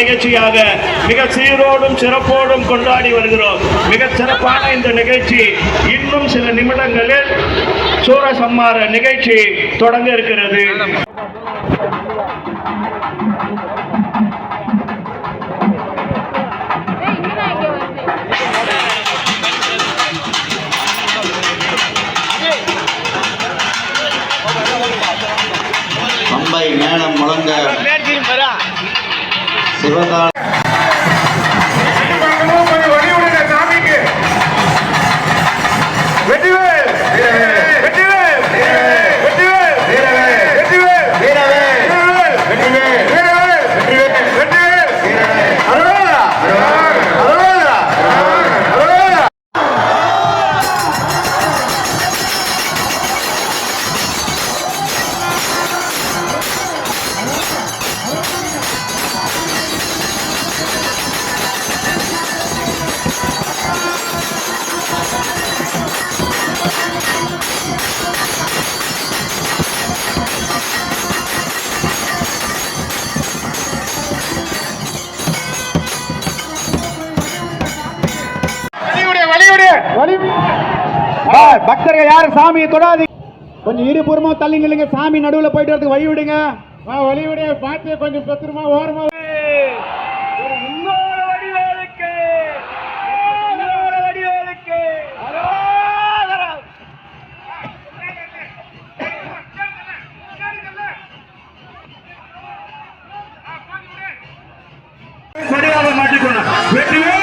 நிகழ்ச்சியாக மிக சீரோடும் சிறப்போடும் கொண்டாடி வருகிறோம். மிக சிறப்பான இந்த நிகழ்ச்சி இன்னும் சில நிமிடங்களில் சூரசம்மார நிகழ்ச்சி தொடங்க இருக்கிறது. பம்பை மேளம் முழங்க. சிவகால பக்தர்கள் யாரும் சாமியை தொடாதீங்க. கொஞ்சம் இருபுறமா தள்ளி நில்லுங்க. சாமி நடுவுல போயிட்டு வரதுக்கு வழி விடுங்க. வழி விடு. பார்த்து கொஞ்சம் பத்திரமா ஓரமா சரியாக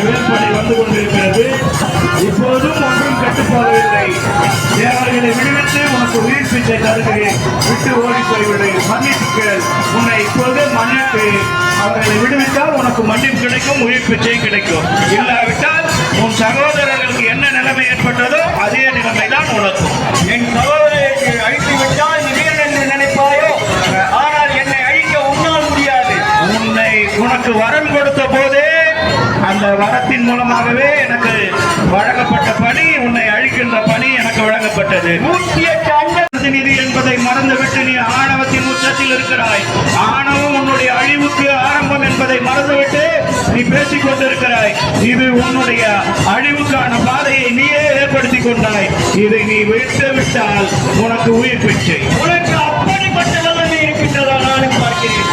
நோக்கி வந்து கொண்டிருக்கிறது. இப்போதும் ஒன்றும் கட்டுப்போகவில்லை தேவர்களை விடுவித்து உனக்கு உயிர் பிச்சை தருகிறேன். விட்டு ஓடி போய்விடு. மன்னிப்புகள் உன்னை இப்போது மன்னிப்பு அவர்களை விடுவித்தால் உனக்கு மன்னிப்பு கிடைக்கும் உயிர் பிச்சை கிடைக்கும். இல்லாவிட்டால் உன் சகோதரர்களுக்கு என்ன நிலைமை ஏற்பட்டதோ அதே நிலைமை தான் உனக்கும். என் சகோதரரை அழித்து வரத்தின் மூலமாகவே எனக்கு வழங்கப்பட்ட பணி உன்னை அழிக்கின்ற பணி எனக்கு வழங்கப்பட்டது. நூற்றி பிரதிநிதி என்பதை மறந்துவிட்டு நீ ஆணவத்தின் உச்சத்தில் இருக்கிறாய். ஆணவம் உன்னுடைய அழிவுக்கு ஆரம்பம் என்பதை மறந்துவிட்டு நீ பேசிக் கொண்டிருக்கிறாய். இது உன்னுடைய அழிவுக்கான பாதையை நீயே ஏற்படுத்தி கொண்டாய். இதை நீ விட்டு விட்டால் உனக்கு உயிர் பிச்சை. உனக்கு அப்படிப்பட்டவர்கள் இருக்கின்றதா நானும் பார்க்கிறேன்.